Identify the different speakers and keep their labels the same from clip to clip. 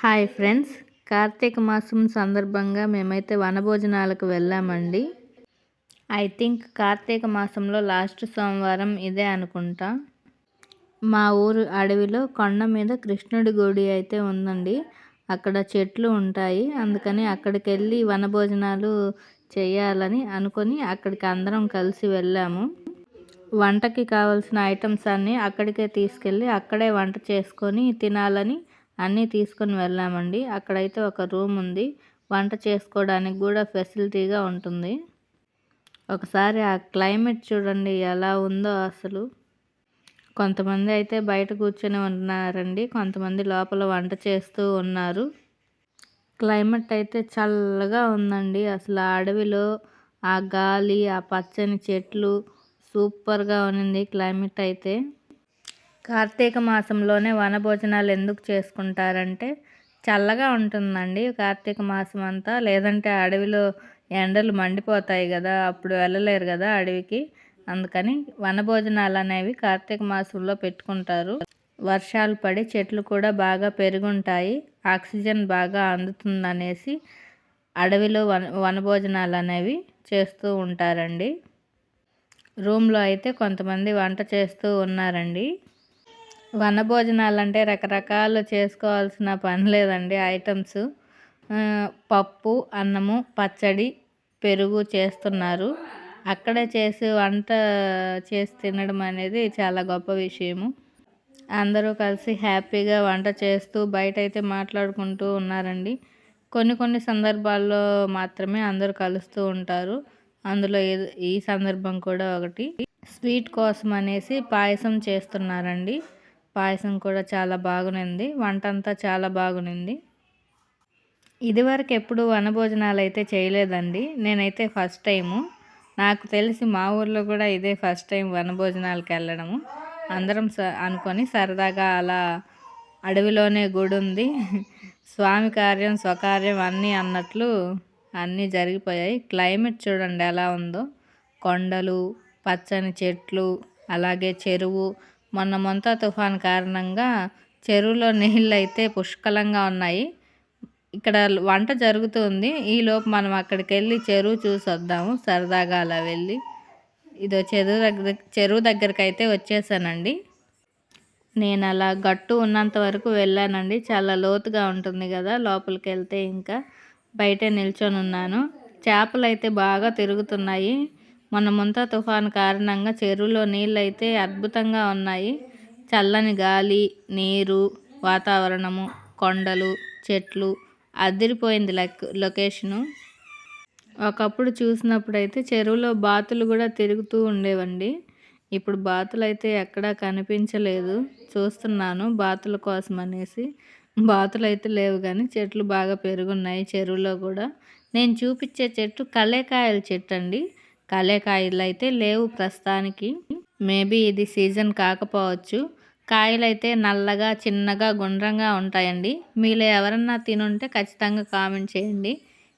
Speaker 1: Hi friends. Karthika మాసం సందర్భంగా మేమైతే వనభోజనాలకు వెళ్ళామండి. ఐ థింక్ కార్తీక మాసంలో లాస్ట్ సోమవారం ఇదే అనుకుంటా. మా ఊరు అడవిలో కొండ మీద కృష్ణుడి గుడి అయితే ఉందండి. అక్కడ చెట్లు ఉంటాయి. అందుకని అక్కడికి వెళ్ళి వనభోజనాలు చేయాలని అనుకొని అక్కడికి అందరం కలిసి వెళ్ళాము. వంటకి కావాల్సిన ఐటమ్స్ అన్నీ అక్కడికే తీసుకెళ్ళి అక్కడే వంట చేసుకొని తినాలని అన్నీ తీసుకొని వెళ్ళామండి. అక్కడైతే ఒక రూమ్ ఉంది. వంట చేసుకోవడానికి కూడా ఫెసిలిటీగా ఉంటుంది. ఒకసారి ఆ క్లైమేట్ చూడండి ఎలా ఉందో అసలు. కొంతమంది అయితే బయట కూర్చొని ఉన్నారండి. కొంతమంది లోపల వంట చేస్తూ ఉన్నారు. క్లైమేట్ అయితే చల్లగా ఉందండి. అసలు ఆ అడవిలో ఆ గాలి ఆ పచ్చని చెట్లు సూపర్గా ఉన్నింది క్లైమేట్ అయితే. కార్తీక మాసంలోనే వనభోజనాలు ఎందుకు చేసుకుంటారంటే చల్లగా ఉంటుందండి కార్తీక మాసం అంతా. లేదంటే అడవిలో ఎండలు మండిపోతాయి కదా అప్పుడు వెళ్ళలేరు కదా అడవికి. అందుకని వనభోజనాలు అనేవి కార్తీక మాసంలో పెట్టుకుంటారు. వర్షాలు పడి చెట్లు కూడా బాగా పెరుగుంటాయి ఆక్సిజన్ బాగా అందుతుందనేసి అడవిలో వన వనభోజనాలు అనేవి చేస్తూ ఉంటారండి. రూమ్లో అయితే కొంతమంది వంట చేస్తూ ఉన్నారండి. వనభోజనాలు అంటే రకరకాలు చేసుకోవాల్సిన పని లేదండి ఐటమ్స్. పప్పు అన్నము పచ్చడి పెరుగు చేస్తున్నారు. అక్కడే చేసి వంట చేసి తినడం అనేది చాలా గొప్ప విషయము. అందరూ కలిసి హ్యాపీగా వంట చేస్తూ బయట అయితే మాట్లాడుకుంటూ ఉన్నారండి. కొన్ని కొన్ని సందర్భాల్లో మాత్రమే అందరూ కలుస్తూ ఉంటారు. అందులో ఈ సందర్భం కూడా ఒకటి. స్వీట్ కోసం అనేసి పాయసం చేస్తున్నారండి. పాయసం కూడా చాలా బాగునింది. వంట అంతా చాలా బాగునింది. ఇదివరకు ఎప్పుడు వనభోజనాలు అయితే చేయలేదండి. నేనైతే ఫస్ట్ టైము. నాకు తెలిసి మా ఊర్లో కూడా ఇదే ఫస్ట్ టైం వనభోజనాలకు వెళ్ళడము. అందరం స అనుకొని సరదాగా అలా అడవిలోనే గుడి ఉంది స్వామి కార్యం స్వకార్యం అన్నీ అన్నట్లు అన్నీ జరిగిపోయాయి. క్లైమేట్ చూడండి ఎలా ఉందో. కొండలు పచ్చని చెట్లు అలాగే చెరువు మొన్న మొంతా తుఫాన్ కారణంగా చెరువులో నీళ్ళు అయితే పుష్కలంగా ఉన్నాయి. ఇక్కడ వంట జరుగుతుంది. ఈలోపు మనం అక్కడికి వెళ్ళి చెరువు చూసి వద్దాము. సరదాగా అలా వెళ్ళి ఇదో చెరువు దగ్గర చెరువు దగ్గరికి అయితే వచ్చేసానండి. నేను అలా గట్టు ఉన్నంత వరకు వెళ్ళానండి. చాలా లోతుగా ఉంటుంది కదా లోపలికి వెళ్తే ఇంకా బయటే నిల్చొని ఉన్నాను చేపలు అయితే బాగా తిరుగుతున్నాయి. మొన్న ముంత తుఫాను కారణంగా చెరువులో నీళ్ళు అయితే అద్భుతంగా ఉన్నాయి. చల్లని గాలి నీరు వాతావరణము కొండలు చెట్లు అదిరిపోయింది లెక్ లొకేషను. ఒకప్పుడు చూసినప్పుడు అయితే చెరువులో బాతులు కూడా తిరుగుతూ ఉండేవండి. ఇప్పుడు బాతులు అయితే ఎక్కడా కనిపించలేదు. చూస్తున్నాను బాతుల కోసం అనేసి. బాతులు అయితే లేవు కానీ చెట్లు బాగా పెరుగున్నాయి చెరువులో కూడా. నేను చూపించే చెట్టు కలేకాయల చెట్టు అండి కలేకాయలు అయితే లేవు ప్రస్తుతానికి. మేబీ ఇది సీజన్ కాకపోవచ్చు. కాయలు అయితే నల్లగా చిన్నగా గుండ్రంగా ఉంటాయండి. మీలో ఎవరన్నా తినుంటే ఖచ్చితంగా కామెంట్ చేయండి.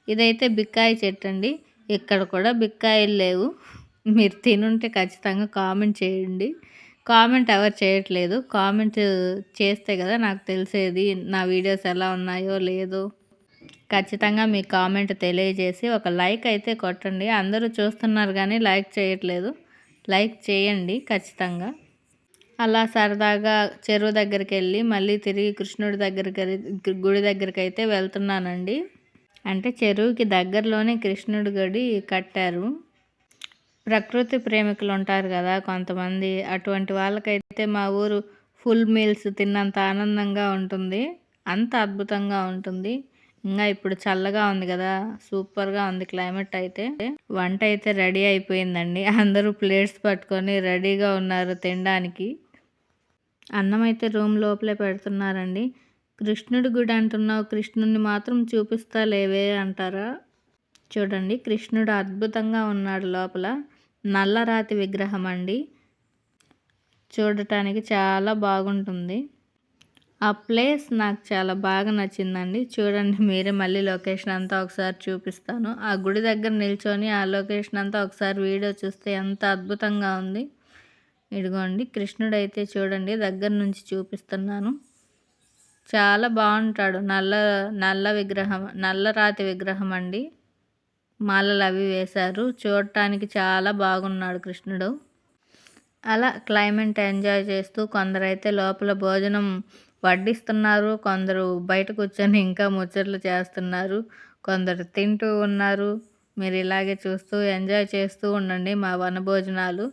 Speaker 1: ఇదైతే బిక్కాయ చెట్టు అండి ఇక్కడ కూడా బిక్కాయలు లేవు. మీరు తినుంటే ఖచ్చితంగా కామెంట్ చేయండి. కామెంట్ ఎవరు చేయట్లేదు. కామెంట్ చేస్తే కదా నాకు తెలిసేది నా వీడియోస్ ఎలా ఉన్నాయో లేదో. ఖచ్చితంగా మీ కామెంట్ తెలియజేసి ఒక లైక్ అయితే కొట్టండి. అందరూ చూస్తున్నారు కానీ లైక్ చేయట్లేదు. లైక్ చేయండి ఖచ్చితంగా. అలా సరదాగా చెరువు దగ్గరికి వెళ్ళి మళ్ళీ తిరిగి కృష్ణుడి దగ్గరికి గుడి దగ్గరికి అయితే వెళ్తున్నానండి. అంటే చెరువుకి దగ్గరలోనే కృష్ణుడి గుడి కట్టారు. ప్రకృతి ప్రేమికులు ఉంటారు కదా కొంతమంది. అటువంటి వాళ్ళకైతే మా ఊరు ఫుల్ మీల్స్ తిన్నంత ఆనందంగా ఉంటుంది. అంత అద్భుతంగా ఉంటుంది. ఇంకా ఇప్పుడు చల్లగా ఉంది కదా సూపర్గా ఉంది క్లైమేట్ అయితే. వంట అయితే రెడీ అయిపోయిందండి. అందరూ ప్లేట్స్ పట్టుకొని రెడీగా ఉన్నారు తినడానికి. అన్నం అయితే రూమ్ లోపలే పెడుతున్నారండి. కృష్ణుడి గుడి అంటున్నావు కృష్ణుడిని మాత్రం చూపిస్తా లేవే అంటారా? చూడండి కృష్ణుడు అద్భుతంగా ఉన్నాడు లోపల. నల్లరాతి విగ్రహం అండి. చూడటానికి చాలా బాగుంటుంది. ఆ ప్లేస్ నాకు చాలా బాగా నచ్చిందండి. చూడండి మీరే మళ్ళీ లొకేషన్ అంతా ఒకసారి చూపిస్తాను. ఆ గుడి దగ్గర నిల్చొని ఆ లొకేషన్ అంతా ఒకసారి వీడియో చూస్తే ఎంత అద్భుతంగా ఉంది. ఇదిగోండి కృష్ణుడు అయితే చూడండి దగ్గర నుంచి చూపిస్తున్నాను. చాలా బాగుంటాడు. నల్ల నల్ల విగ్రహం నల్ల రాతి విగ్రహం అండి. మాలలు అవి వేశారు. చూడటానికి చాలా బాగున్నాడు కృష్ణుడు. అలా క్లైమేట్ ఎంజాయ్ చేస్తూ కొందరైతే లోపల భోజనం వడ్డిస్తున్నారు. కొందరు బయట కూర్చొని ఇంకా ముచ్చట్లు చేస్తున్నారు. కొందరు తింటూ ఉన్నారు. మీరు ఇలాగే చూస్తూ ఎంజాయ్ చేస్తూ ఉండండి మా వనభోజనాలు.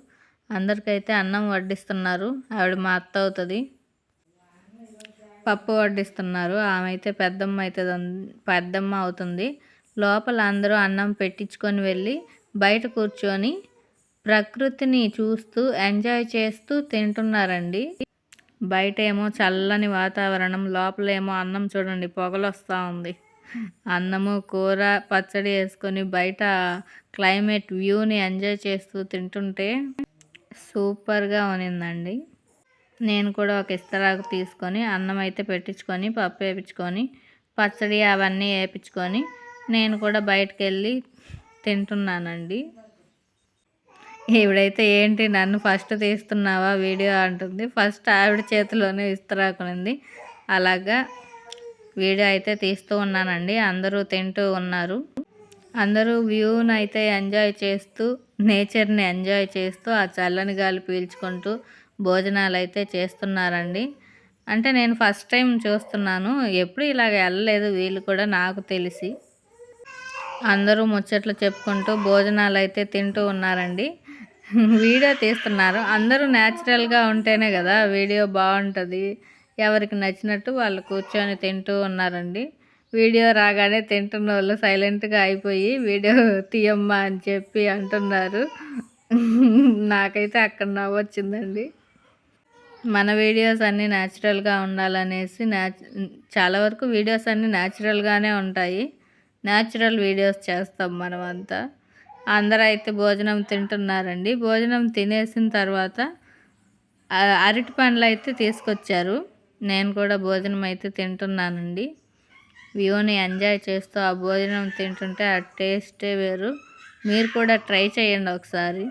Speaker 1: అందరికైతే అన్నం వడ్డిస్తున్నారు. ఆవిడ మా అత్త అవుతుంది పప్పు వడ్డిస్తున్నారు. ఆమె అయితే పెద్దమ్మ అవుతుంది పెద్దమ్మ అవుతుంది. లోపల అందరూ అన్నం పెట్టించుకొని వెళ్ళి బయట కూర్చొని ప్రకృతిని చూస్తూ ఎంజాయ్ చేస్తూ తింటున్నారండి. బయట ఏమో చల్లని వాతావరణం లోపలేమో అన్నం చూడండి పొగలు వస్తూ ఉంది. అన్నము కూర పచ్చడి వేసుకొని బయట క్లైమేట్ వ్యూని ఎంజాయ్ చేస్తూ తింటుంటే సూపర్గా ఉన్నిందండి. నేను కూడా ఒక ఇస్తరాకు తీసుకొని అన్నం అయితే పెట్టించుకొని పప్పు వేపించుకొని పచ్చడి అవన్నీ వేపించుకొని నేను కూడా బయటకు వెళ్ళి తింటున్నానండి. ఈవిడైతే ఏంటి నన్ను ఫస్ట్ తీస్తున్నావా వీడియో అంటుంది. ఫస్ట్ ఆవిడ చేతిలోనే ఇస్తరాకునింది అలాగా వీడియో అయితే తీస్తూ ఉన్నానండి. అందరూ తింటూ ఉన్నారు. అందరూ వ్యూని అయితే ఎంజాయ్ చేస్తూ నేచర్ని ఎంజాయ్ చేస్తూ ఆ చల్లని గాలి పీల్చుకుంటూ భోజనాలు అయితే చేస్తున్నారండి. అంటే నేను ఫస్ట్ టైం చూస్తున్నాను. ఎప్పుడు ఇలాగ వెళ్ళలేదు వీళ్ళు కూడా నాకు తెలిసి. అందరూ ముచ్చట్లు చెప్పుకుంటూ భోజనాలు అయితే తింటూ ఉన్నారండి. వీడియో తీస్తున్నారు. అందరూ న్యాచురల్గా ఉంటేనే కదా వీడియో బాగుంటుంది. ఎవరికి నచ్చినట్టు వాళ్ళు కూర్చొని తింటూ ఉన్నారండి. వీడియో రాగానే తింటున్న వాళ్ళు సైలెంట్గా అయిపోయి వీడియో తీయమ్మా అని చెప్పి అంటున్నారు. నాకైతే అక్కడ నవ్వొచ్చిందండి మన వీడియోస్ అన్నీ న్యాచురల్గా ఉండాలనేసి న్యాచ్ చాలా వరకు వీడియోస్ అన్నీ న్యాచురల్గానే ఉంటాయి. న్యాచురల్ వీడియోస్ చేస్తాం మనమంతా. అందరూ అయితే భోజనం తింటున్నారండి. భోజనం తినేసిన తర్వాత అరటి పండ్లు అయితే తీసుకొచ్చారు. నేను కూడా భోజనం అయితే తింటున్నానండి. వ్యూని ఎంజాయ్ చేస్తూ ఆ భోజనం తింటుంటే ఆ టేస్టే వేరు. మీరు కూడా ట్రై చేయండి ఒకసారి.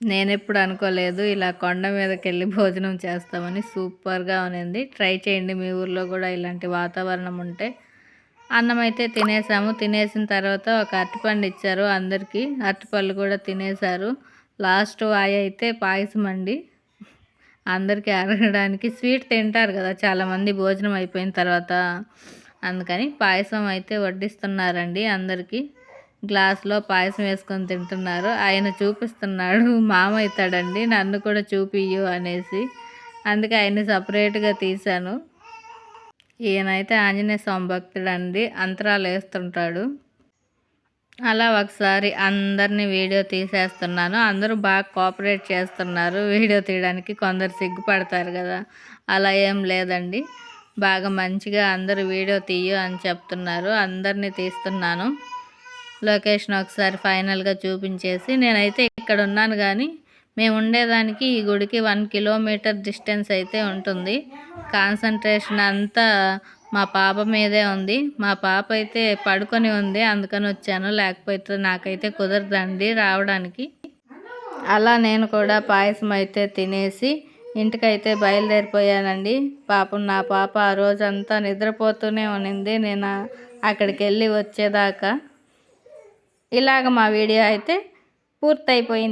Speaker 1: నేను ఎప్పుడు అనుకోలేదు ఇలా కొండ మీదకి వెళ్ళి భోజనం చేస్తామని. సూపర్గా ఉన్నింది ట్రై చేయండి మీ ఊర్లో కూడా ఇలాంటి వాతావరణం ఉంటే. అన్నం అయితే తినేసాము. తినేసిన తర్వాత ఒక అరటిపండు ఇచ్చారు అందరికీ. అరటిపళ్ళు కూడా తినేశారు. లాస్ట్ వాయి అయితే పాయసం అండి. అందరికీ అరగడానికి స్వీట్ తింటారు కదా చాలామంది భోజనం అయిపోయిన తర్వాత. అందుకని పాయసం అయితే వడ్డిస్తున్నారండి అందరికీ. గ్లాస్లో పాయసం వేసుకొని తింటున్నారు. ఆయన చూపిస్తున్నాడు మామ అవుతాడండి నన్ను కూడా చూపియ్యు అనేసి. అందుకే ఆయన్ని సపరేట్గా తీశాను. ఈయనైతే ఆంజనేయ స్వామి భక్తుడండి. అంతరాలు వేస్తుంటాడు అలా ఒకసారి అందరినీ వీడియో తీసేస్తున్నాను. అందరూ బాగా కోఆపరేట్ చేస్తున్నారు వీడియో తీయడానికి. కొందరు సిగ్గుపడతారు కదా. అలా ఏం లేదండి. బాగా మంచిగా అందరూ వీడియో తీయు అని చెప్తున్నారు. అందరినీ తీస్తున్నాను. లొకేషన్ ఒకసారి ఫైనల్గా చూపించేసి నేనైతే ఇక్కడ ఉన్నాను కానీ మేము ఉండేదానికి ఈ గుడికి వన్ కిలోమీటర్ డిస్టెన్స్ అయితే ఉంటుంది. కాన్సన్ట్రేషన్ అంతా మా పాప మీదే ఉంది. మా పాప అయితే పడుకొని ఉంది. అందుకని వచ్చాను. లేకపోతే నాకైతే కుదరదండి రావడానికి. అలా నేను కూడా పాయసం అయితే తినేసి ఇంటికైతే బయలుదేరిపోయానండి. పాపం నా పాప ఆ రోజంతా నిద్రపోతూనే ఉన్నింది. నేను అక్కడికి వెళ్ళి వచ్చేదాకా ఇలాగ మా వీడియో అయితే పూర్తయిపోయింది.